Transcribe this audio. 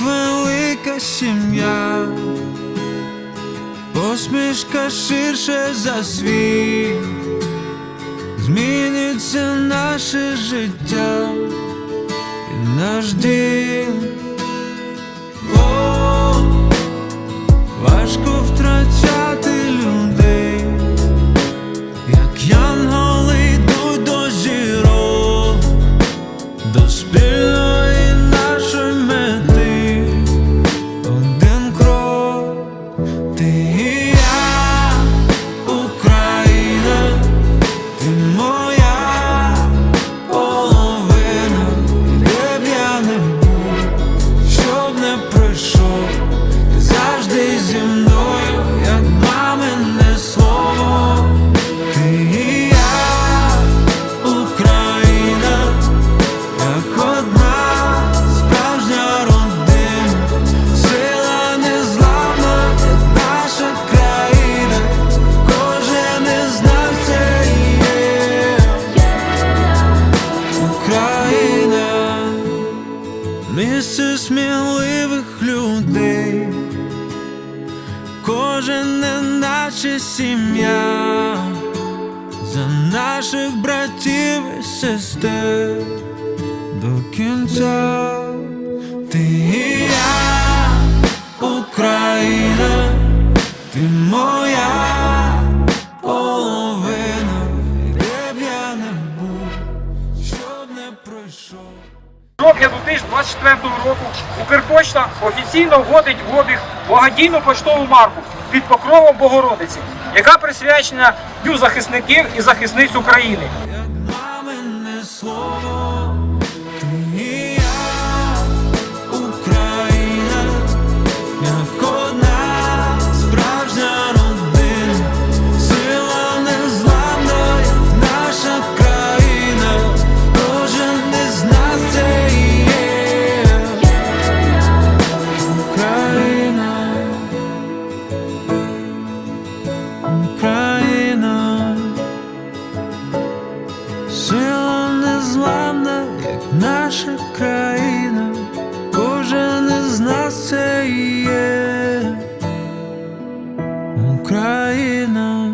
велика сім'я, посмішка ширше за світ, зміниться наше життя і наш дім. місце сміливих людей, кожен не наче сім'я, за наших братів і сестер до кінця ти. 2024 року Укрпочта офіційно вводить в обіг благодійну поштову марку під покровом Богородиці, яка присвячена Дню захисників і захисниць України. Як сила незламна, як наша країна, кожен із нас це є Україна.